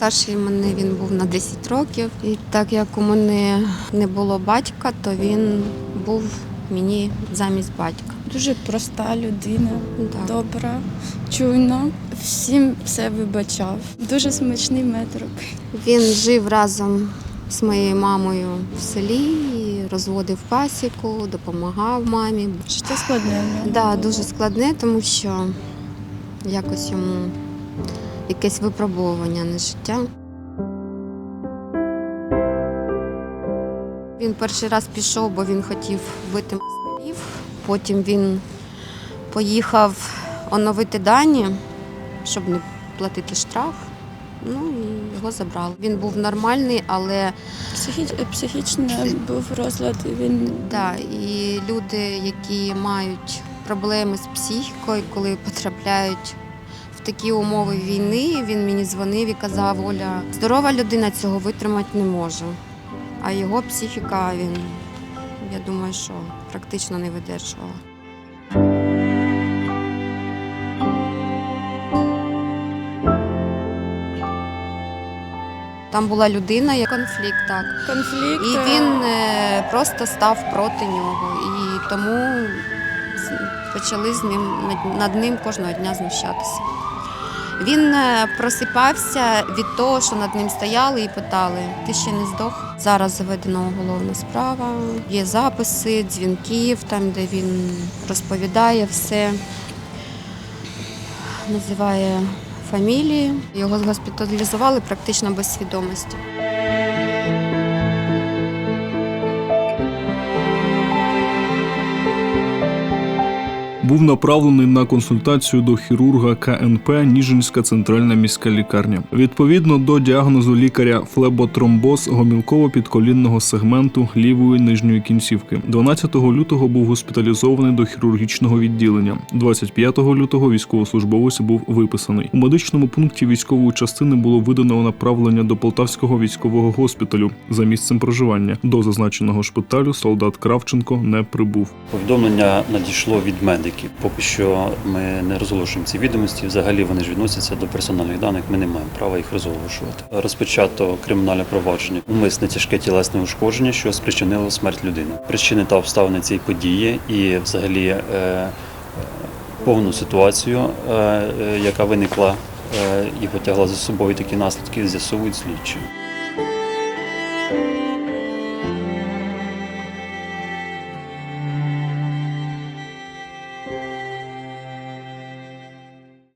Старший мене він був на 10 років. І так як у мене не було батька, то він був мені замість батька. Дуже проста людина, Так. добра, чуйна, всім все вибачав. Дуже смачний мед робив. Він жив разом з моєю мамою в селі, розводив пасіку, допомагав мамі. Життя складне. нього Да, дуже складне, тому що якось йому якесь випробовування на життя. Він перший раз пішов, бо він хотів бити москалів. Потім він поїхав оновити дані, щоб не платити штраф. Ну і його забрали. Він був нормальний, але Психі- Психічно був розлад, він Да, і люди, які мають проблеми з психікою, коли потрапляють в такі умови війни, він мені дзвонив і казав, Оля, здорова людина цього витримати не може. А його психіка, він, я думаю, що практично не видержувала. Там була людина, як конфлікт, так. конфлікт. І він е, просто став проти нього. І тому почали з ним над ним кожного дня знущатися. Він е, просипався від того, що над ним стояли і питали: ти ще не здох? Зараз заведена уголовна справа, є записи, дзвінків, там, де він розповідає все, називає фамілії. Його госпіталізували практично без свідомості. Був направлений на консультацію до хірурга КНП Ніжинська центральна міська лікарня. Відповідно до діагнозу лікаря флеботромбоз гомілково-підколінного сегменту лівої нижньої кінцівки. 12 лютого був госпіталізований до хірургічного відділення. 25 лютого військовослужбовець був виписаний. У медичному пункті військової частини було видано направлення до Полтавського військового госпіталю за місцем проживання. До зазначеного шпиталю солдат Кравченко не прибув. Повідомлення надійшло від медиків. Поки що ми не розголошуємо ці відомості. Взагалі вони ж відносяться до персональних даних. Ми не маємо права їх розголошувати. Розпочато кримінальне провадження, умисне тяжке тілесне ушкодження, що спричинило смерть людини. Причини та обставини цієї події і, взагалі, е, повну ситуацію, е, е, яка виникла і потягла за собою такі наслідки, з'ясовують слідчі.